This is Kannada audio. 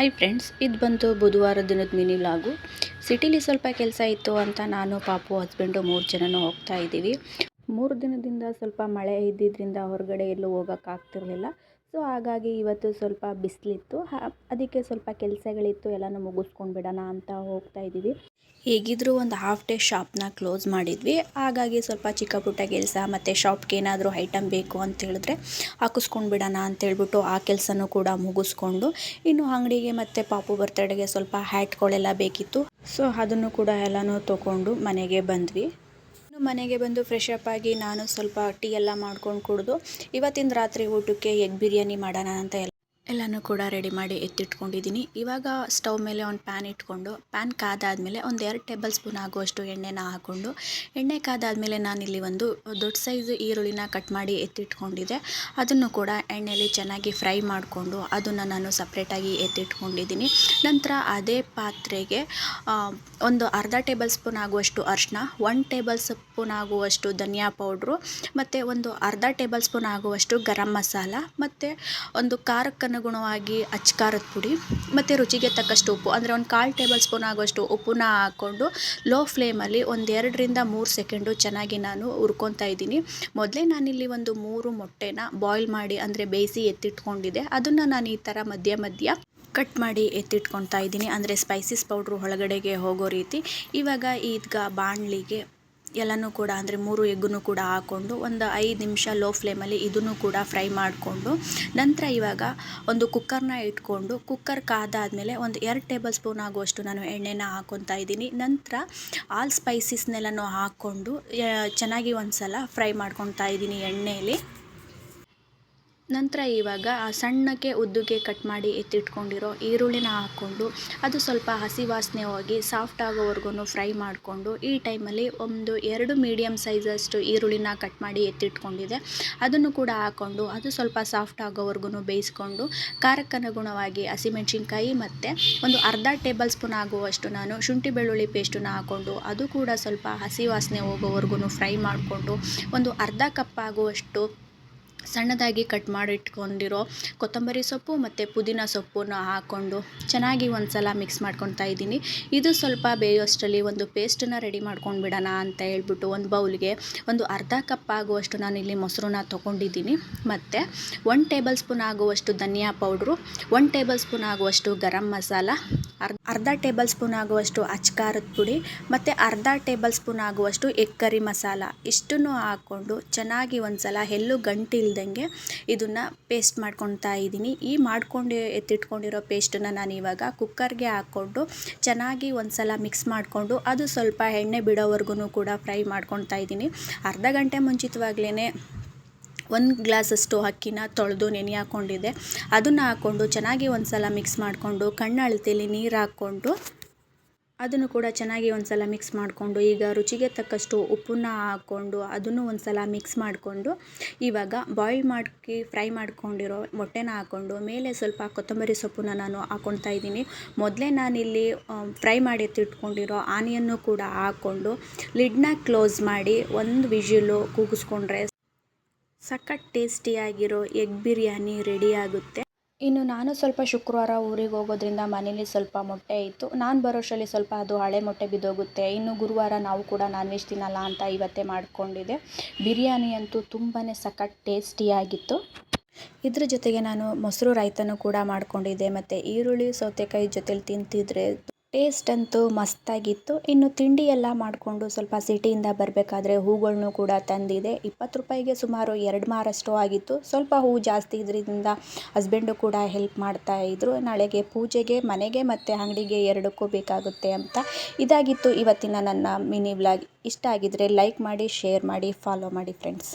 ಹಾಯ್ ಫ್ರೆಂಡ್ಸ್ ಇದು ಬಂತು ಬುಧವಾರ ದಿನದ ಮಿನಿ ಲಾಗು. ಸಿಟಿಲಿ ಸ್ವಲ್ಪ ಕೆಲಸ ಇತ್ತು ಅಂತ ನಾನು, ಪಾಪು ಹಸ್ಬೆಂಡು ಮೂರು ಜನನೂ ಹೋಗ್ತಾ ಇದ್ದೀವಿ. ಮೂರು ದಿನದಿಂದ ಸ್ವಲ್ಪ ಮಳೆ ಇದ್ದಿದ್ದರಿಂದ ಹೊರಗಡೆ ಎಲ್ಲೂ ಹೋಗೋಕ್ಕಾಗ್ತಿರಲಿಲ್ಲ ಸೊ ಹಾಗಾಗಿ ಇವತ್ತು ಸ್ವಲ್ಪ ಬಿಸಿಲಿತ್ತು. ಅದಕ್ಕೆ ಸ್ವಲ್ಪ ಕೆಲಸಗಳಿತ್ತು, ಎಲ್ಲನೂ ಮುಗಿಸ್ಕೊಂಡು ಬಿಡೋಣ ಅಂತ ಹೋಗ್ತಾ ಇದ್ದೀವಿ. ಹೇಗಿದ್ದರೂ ಒಂದು ಹಾಫ್ ಡೇ ಶಾಪ್ನ ಕ್ಲೋಸ್ ಮಾಡಿದ್ವಿ. ಹಾಗಾಗಿ ಸ್ವಲ್ಪ ಚಿಕ್ಕ ಪುಟ್ಟ ಕೆಲಸ ಮತ್ತು ಶಾಪ್ಗೆ ಏನಾದರೂ ಐಟಮ್ ಬೇಕು ಅಂತ ಹೇಳಿದ್ರೆ ಹಾಕಿಸ್ಕೊಂಡು ಬಿಡೋಣ ಅಂತೇಳ್ಬಿಟ್ಟು ಆ ಕೆಲಸನೂ ಕೂಡ ಮುಗಿಸ್ಕೊಂಡು, ಇನ್ನು ಅಂಗಡಿಗೆ ಮತ್ತು ಪಾಪು ಬರ್ತಡೆಗೆ ಸ್ವಲ್ಪ ಹ್ಯಾಟ್ಗಳೆಲ್ಲ ಬೇಕಿತ್ತು. ಸೊ ಅದನ್ನು ಕೂಡ ಎಲ್ಲನೂ ತೊಗೊಂಡು ಮನೆಗೆ ಬಂದ್ವಿ. ಮನೆಗೆ ಬಂದು ಫ್ರೆಶ್ ಅಪ್ ಆಗಿ ನಾನು ಸ್ವಲ್ಪ ಟೀ ಎಲ್ಲ ಮಾಡ್ಕೊಂಡು ಕುಡಿದು, ಇವತ್ತಿನ ರಾತ್ರಿ ಊಟಕ್ಕೆ ಎಗ್ ಬಿರಿಯಾನಿ ಮಾಡೋಣ ಅಂತ ಎಲ್ಲ ಎಲ್ಲನೂ ಕೂಡ ರೆಡಿ ಮಾಡಿ ಎತ್ತಿಟ್ಕೊಂಡಿದ್ದೀನಿ. ಇವಾಗ ಸ್ಟವ್ ಮೇಲೆ ಒಂದು ಪ್ಯಾನ್ ಇಟ್ಕೊಂಡು ಪ್ಯಾನ್ ಕಾದಾದಮೇಲೆ ಒಂದು ಎರಡು ಟೇಬಲ್ ಸ್ಪೂನ್ ಆಗುವಷ್ಟು ಎಣ್ಣೆನ ಹಾಕ್ಕೊಂಡು ಎಣ್ಣೆ ಕಾದಾದಮೇಲೆ ನಾನಿಲ್ಲಿ ಒಂದು ದೊಡ್ಡ ಸೈಜ್ ಈರುಳ್ಳಿನ ಕಟ್ ಮಾಡಿ ಎತ್ತಿಟ್ಕೊಂಡಿದ್ದೆ. ಅದನ್ನು ಕೂಡ ಎಣ್ಣೆಯಲ್ಲಿ ಚೆನ್ನಾಗಿ ಫ್ರೈ ಮಾಡಿಕೊಂಡು, ಅದನ್ನು ನಾನು ಸಪ್ರೇಟಾಗಿ ಎತ್ತಿಟ್ಕೊಂಡಿದ್ದೀನಿ. ನಂತರ ಅದೇ ಪಾತ್ರೆಗೆ ಒಂದು ಅರ್ಧ ಟೇಬಲ್ ಸ್ಪೂನ್ ಆಗುವಷ್ಟು ಅರಿಶಿನ ಒನ್ ಟೇಬಲ್ ಸ್ಪೂನ್ ಆಗುವಷ್ಟು ಧನಿಯಾ ಪೌಡ್ರು, ಮತ್ತು ಒಂದು ಅರ್ಧ ಟೇಬಲ್ ಸ್ಪೂನ್ ಆಗುವಷ್ಟು ಗರಂ ಮಸಾಲ, ಮತ್ತು ಒಂದು ಖಾರಕ್ಕನ್ನು ಅನುಗುಣವಾಗಿ ಅಚ್ಚಕಾರದ ಪುಡಿ, ಮತ್ತು ರುಚಿಗೆ ತಕ್ಕಷ್ಟು ಉಪ್ಪು, ಅಂದರೆ ಒಂದು ಕಾಲು ಟೇಬಲ್ ಸ್ಪೂನ್ ಆಗುವಷ್ಟು ಉಪ್ಪನ್ನ ಹಾಕ್ಕೊಂಡು ಲೋ ಫ್ಲೇಮಲ್ಲಿ ಒಂದು ಎರಡರಿಂದ ಮೂರು ಸೆಕೆಂಡು ಚೆನ್ನಾಗಿ ನಾನು ಹುರ್ಕೊತಾ ಇದ್ದೀನಿ. ಮೊದಲೇ ನಾನಿಲ್ಲಿ ಒಂದು ಮೂರು ಮೊಟ್ಟೆನ ಬಾಯ್ಲ್ ಮಾಡಿ, ಅಂದರೆ ಬೇಯಿಸಿ ಎತ್ತಿಟ್ಕೊಂಡಿದ್ದೆ. ಅದನ್ನು ನಾನು ಈ ಥರ ಮಧ್ಯ ಮಧ್ಯ ಕಟ್ ಮಾಡಿ ಎತ್ತಿಟ್ಕೊತಾ ಇದ್ದೀನಿ. ಅಂದರೆ ಸ್ಪೈಸಿಸ್ ಪೌಡ್ರು ಒಳಗಡೆಗೆ ಹೋಗೋ ರೀತಿ. ಇವಾಗ ಈಗ ಬಾಣಲಿಗೆ ಎಲ್ಲನೂ ಕೂಡ ಅಂದರೆ ಮೂರು ಎಗ್ಗನ್ನು ಕೂಡ ಹಾಕ್ಕೊಂಡು ಒಂದು ಐದು ನಿಮಿಷ ಲೋ ಫ್ಲೇಮಲ್ಲಿ ಇದನ್ನು ಕೂಡ ಫ್ರೈ ಮಾಡಿಕೊಂಡು ನಂತರ ಇವಾಗ ಒಂದು ಕುಕ್ಕರ್ನ ಇಟ್ಕೊಂಡು ಕುಕ್ಕರ್ ಕಾದಾದಮೇಲೆ ಒಂದು ಎರಡು ಟೇಬಲ್ ಸ್ಪೂನ್ ಆಗುವಷ್ಟು ನಾನು ಎಣ್ಣೆನ ಹಾಕ್ಕೊತಾ ಇದ್ದೀನಿ. ನಂತರ ಆಲ್ ಸ್ಪೈಸಸ್ನೆಲ್ಲನೂ ಹಾಕ್ಕೊಂಡು ಚೆನ್ನಾಗಿ ಒಂದು ಸಲ ಫ್ರೈ ಮಾಡ್ಕೊತಾ ಇದ್ದೀನಿ ಎಣ್ಣೆಯಲ್ಲಿ ನಂತರ ಇವಾಗ ಆ ಸಣ್ಣಕ್ಕೆ ಉದ್ದುಗೆ ಕಟ್ ಮಾಡಿ ಎತ್ತಿಟ್ಕೊಂಡಿರೋ ಈರುಳ್ಳಿನ ಹಾಕ್ಕೊಂಡು ಅದು ಸ್ವಲ್ಪ ಹಸಿ ವಾಸನೆ ಹೋಗಿ ಸಾಫ್ಟ್ ಆಗೋವರೆಗೂ ಫ್ರೈ ಮಾಡಿಕೊಂಡು ಈ ಟೈಮಲ್ಲಿ ಒಂದು ಎರಡು ಮೀಡಿಯಮ್ ಸೈಜಷ್ಟು ಈರುಳ್ಳಿನ ಕಟ್ ಮಾಡಿ ಎತ್ತಿಟ್ಕೊಂಡಿದೆ. ಅದನ್ನು ಕೂಡ ಹಾಕ್ಕೊಂಡು ಅದು ಸ್ವಲ್ಪ ಸಾಫ್ಟ್ ಆಗೋವರೆಗೂ ಬೇಯಿಸ್ಕೊಂಡು ಖಾರಕ್ಕನುಗುಣವಾಗಿ ಹಸಿಮೆಣ್ಸಿನ್ಕಾಯಿ ಮತ್ತು ಒಂದು ಅರ್ಧ ಟೇಬಲ್ ಸ್ಪೂನ್ ಆಗುವಷ್ಟು ನಾನು ಶುಂಠಿ ಬೆಳ್ಳುಳ್ಳಿ ಪೇಸ್ಟನ್ನು ಹಾಕ್ಕೊಂಡು ಅದು ಕೂಡ ಸ್ವಲ್ಪ ಹಸಿ ವಾಸನೆ ಹೋಗೋವರೆಗೂ ಫ್ರೈ ಮಾಡಿಕೊಂಡು ಒಂದು ಅರ್ಧ ಕಪ್ ಆಗುವಷ್ಟು ಸಣ್ಣದಾಗಿ ಕಟ್ ಮಾಡಿಟ್ಕೊಂಡಿರೋ ಕೊತ್ತಂಬರಿ ಸೊಪ್ಪು ಮತ್ತು ಪುದೀನ ಸೊಪ್ಪನ್ನು ಹಾಕ್ಕೊಂಡು ಚೆನ್ನಾಗಿ ಒಂದು ಸಲ ಮಿಕ್ಸ್ ಮಾಡ್ಕೊತಾ ಇದ್ದೀನಿ. ಇದು ಸ್ವಲ್ಪ ಬೇಯೋಷ್ಟರಲ್ಲಿ ಒಂದು ಪೇಸ್ಟನ್ನು ರೆಡಿ ಮಾಡ್ಕೊಂಡು ಬಿಡೋಣ ಅಂತ ಹೇಳ್ಬಿಟ್ಟು ಒಂದು ಬೌಲ್ಗೆ ಒಂದು ಅರ್ಧ ಕಪ್ ಆಗುವಷ್ಟು ನಾನು ಇಲ್ಲಿ ಮೊಸರನ್ನ ತೊಗೊಂಡಿದ್ದೀನಿ. ಮತ್ತು ಒನ್ ಟೇಬಲ್ ಸ್ಪೂನ್ ಆಗುವಷ್ಟು ಧನಿಯಾ ಪೌಡ್ರು ಒನ್ ಟೇಬಲ್ ಸ್ಪೂನ್ ಆಗುವಷ್ಟು ಗರಂ ಮಸಾಲ, ಅರ್ಧ ಅರ್ಧ ಟೇಬಲ್ ಸ್ಪೂನ್ ಆಗುವಷ್ಟು ಅಚ್ಕಾರದ ಪುಡಿ, ಮತ್ತು ಅರ್ಧ ಟೇಬಲ್ ಸ್ಪೂನ್ ಆಗುವಷ್ಟು ಎಕ್ಕರಿ ಮಸಾಲ. ಇಷ್ಟನ್ನು ಹಾಕ್ಕೊಂಡು ಚೆನ್ನಾಗಿ ಒಂದು ಸಲ ಎಲ್ಲೂ ಗಂಟಿಲ್ಲ ಇಲ್ದಂಗೆ ಇದನ್ನು ಪೇಸ್ಟ್ ಮಾಡ್ಕೊತಾ ಇದ್ದೀನಿ. ಈ ಮಾಡ್ಕೊಂಡು ಎತ್ತಿಟ್ಕೊಂಡಿರೋ ಪೇಸ್ಟನ್ನು ನಾನು ಇವಾಗ ಕುಕ್ಕರ್ಗೆ ಹಾಕ್ಕೊಂಡು ಚೆನ್ನಾಗಿ ಒಂದು ಸಲ ಮಿಕ್ಸ್ ಮಾಡಿಕೊಂಡು ಅದು ಸ್ವಲ್ಪ ಎಣ್ಣೆ ಬಿಡೋವರೆಗೂ ಕೂಡ ಫ್ರೈ ಮಾಡ್ಕೊತಾ ಇದ್ದೀನಿ. ಅರ್ಧ ಗಂಟೆ ಮುಂಚಿತವಾಗ್ಲೇ ಒಂದು ಗ್ಲಾಸಷ್ಟು ಅಕ್ಕಿನ ತೊಳೆದು ನೆನೆ ಹಾಕ್ಕೊಂಡಿದ್ದೆ ಅದನ್ನು ಹಾಕ್ಕೊಂಡು ಚೆನ್ನಾಗಿ ಒಂದು ಸಲ ಮಿಕ್ಸ್ ಮಾಡಿಕೊಂಡು ಕಣ್ಣು ನೀರು ಹಾಕ್ಕೊಂಡು ಅದನ್ನು ಕೂಡ ಚೆನ್ನಾಗಿ ಒಂದು ಸಲ ಮಿಕ್ಸ್ ಮಾಡಿಕೊಂಡು, ಈಗ ರುಚಿಗೆ ತಕ್ಕಷ್ಟು ಉಪ್ಪನ್ನ ಹಾಕ್ಕೊಂಡು ಅದನ್ನು ಒಂದು ಸಲ ಮಿಕ್ಸ್ ಮಾಡಿಕೊಂಡು, ಇವಾಗ ಬಾಯ್ಲ್ ಮಾಡಿ ಫ್ರೈ ಮಾಡ್ಕೊಂಡಿರೋ ಮೊಟ್ಟೆನ ಹಾಕ್ಕೊಂಡು ಮೇಲೆ ಸ್ವಲ್ಪ ಕೊತ್ತಂಬರಿ ಸೊಪ್ಪನ್ನ ನಾನು ಹಾಕ್ಕೊಳ್ತಾ ಇದ್ದೀನಿ. ಮೊದಲೇ ನಾನಿಲ್ಲಿ ಫ್ರೈ ಮಾಡಿ ಎತ್ತಿಟ್ಕೊಂಡಿರೋ ಆನಿಯನ್ನು ಕೂಡ ಹಾಕ್ಕೊಂಡು ಲಿಡ್ನ ಕ್ಲೋಸ್ ಮಾಡಿ ಒಂದು ವಿಷಿಲು ಕೂಗಿಸ್ಕೊಂಡ್ರೆ ಸಖತ್ ಟೇಸ್ಟಿಯಾಗಿರೋ ಎಗ್ ಬಿರಿಯಾನಿ ರೆಡಿ ಆಗುತ್ತೆ. ಇನ್ನು ನಾನು ಸ್ವಲ್ಪ ಶುಕ್ರವಾರ ಊರಿಗೆ ಹೋಗೋದ್ರಿಂದ ಮನೇಲಿ ಸ್ವಲ್ಪ ಮೊಟ್ಟೆ ಇತ್ತು. ನಾನು ಬರೋಷ್ಟರಲ್ಲಿ ಸ್ವಲ್ಪ ಅದು ಹಳೆ ಮೊಟ್ಟೆ ಬಿದ್ದೋಗುತ್ತೆ. ಇನ್ನು ಗುರುವಾರ ನಾವು ಕೂಡ ನಾನ್ ವೆಜ್ ತಿನ್ನಲ್ಲ ಅಂತ ಇವತ್ತೇ ಮಾಡಿಕೊಂಡಿದ್ದೆ. ಬಿರಿಯಾನಿ ಅಂತೂ ತುಂಬಾ ಸಖತ್ ಟೇಸ್ಟಿಯಾಗಿತ್ತು. ಇದ್ರ ಜೊತೆಗೆ ನಾನು ಮೊಸರು ರಾಯ್ತನೂ ಕೂಡ ಮಾಡಿಕೊಂಡಿದ್ದೆ. ಮತ್ತು ಈರುಳ್ಳಿ, ಸೌತೆಕಾಯಿ ಜೊತೆಲಿ ತಿಂತಿದ್ರೆ ಟೇಸ್ಟ್ ಅಂತೂ ಮಸ್ತಾಗಿತ್ತು. ಇನ್ನು ತಿಂಡಿ ಎಲ್ಲ ಮಾಡಿಕೊಂಡು ಸ್ವಲ್ಪ ಸಿಟಿಯಿಂದ ಬರಬೇಕಾದ್ರೆ ಹೂಗಳನ್ನು ಕೂಡ ತಂದಿದೆ. ಇಪ್ಪತ್ತು ರೂಪಾಯಿಗೆ ಸುಮಾರು ಎರಡು ಮಾರಷ್ಟು ಆಗಿತ್ತು. ಸ್ವಲ್ಪ ಹೂ ಜಾಸ್ತಿ ಇದರಿಂದ ಹಸ್ಬೆಂಡು ಕೂಡ ಹೆಲ್ಪ್ ಮಾಡ್ತಾ ಇದ್ದರು ನಾಳೆಗೆ ಪೂಜೆಗೆ, ಮನೆಗೆ ಮತ್ತು ಅಂಗಡಿಗೆ ಎರಡಕ್ಕೂ ಬೇಕಾಗುತ್ತೆ ಅಂತ ಇದಾಗಿತ್ತು ಇವತ್ತಿನ ನನ್ನ ಮಿನಿ ವ್ಲಾಗ್. ಇಷ್ಟ ಆಗಿದ್ದರೆ ಲೈಕ್ ಮಾಡಿ, ಶೇರ್ ಮಾಡಿ, ಫಾಲೋ ಮಾಡಿ ಫ್ರೆಂಡ್ಸ್